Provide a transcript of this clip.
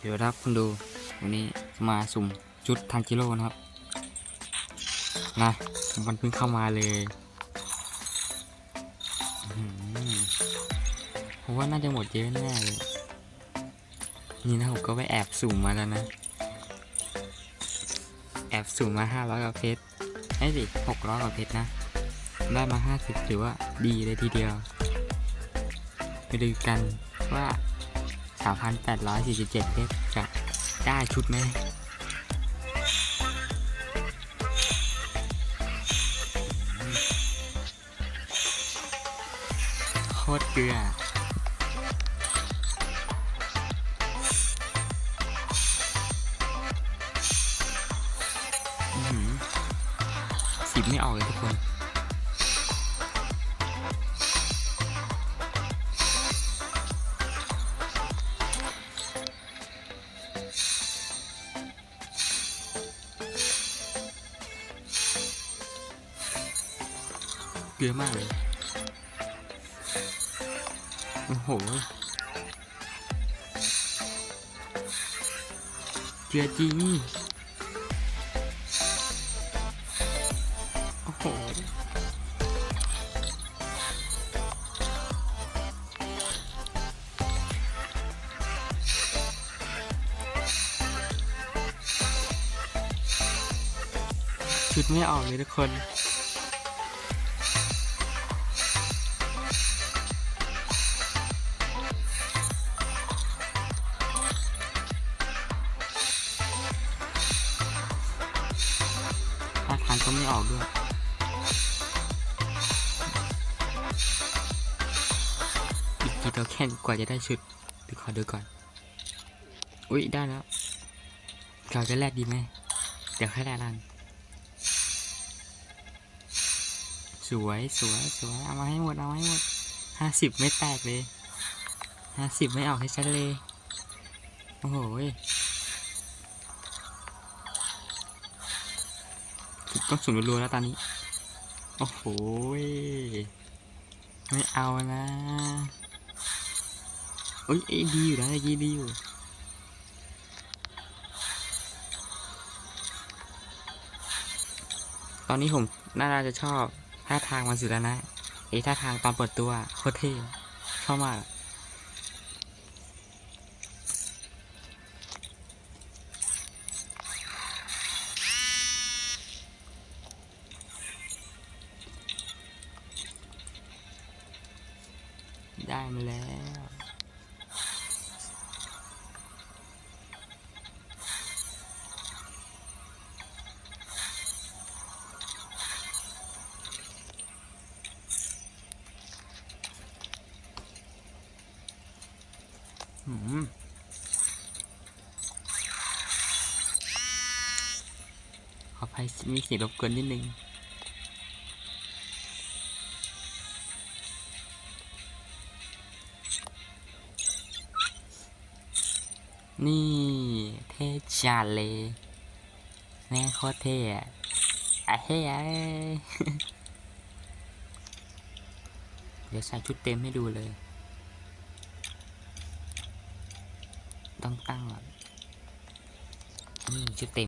เดี๋ยวครับคุณดูวันนี้มาสุ่มชุดทางกิโลนะครับ นะมันเพิ่งเข้ามาเลยผมว่าน่าจะหมดเยอะแน่เลยนี่นะผมก็ไปแอบสุ่มมาแล้วนะ แอบสุ่มมาห้าร้อยกว่าเพชรไอ้สิหกร้อยกว่าเพชรนะ ได้มาห้าสิบถือว่าดีเลยทีเดียว ไปดูกันว่า 3,847เพชรจะได้ชุดไหมโคตรเกลือหือสิบไม่ออกเลยทุกคน เกลือมากเลย โอ้โหเกลือจริง โอ้โห ชุดไม่ออกเลยทุกคน ก็ไม่ออกด้วย อีกกี่ตัวแค่กว่าจะได้ชุดดี๋ยวขอดูก่อน อุ๊ยได้แล้วเราจะแลกดีไหมเดี๋ยวค่อยแลกลังสวยสวยสวยเอามาให้หมดเอามาให้หมดห้าสิบไม่แตกเลยห้าสิบไม่ออกให้ฉันเลย โอ้โห ยต้องสุ่มรัวๆแล้วตอนนี้ โอ้โห ไม่เอานะเอ้ยเอ้ยดีอยู่นะเมื่อกี้ดีอยู่ตอนนี้ผมน่าจะชอบท่าทางมันสุดแล้วนะไอ้ท่าทางตอนเปิดตัวโคตรเท่ชอบมาก มาแล้วอืมขออภัยมีเสียงรบกวนนิดนึง นี่ เท่จัดเลยแม่โคตรเท่อะอะเฮ้ยเดี๋ยวใส่ชุดเต็มให้ดูเลย ต้องตั้งก่อนนี่ชุดเต็ม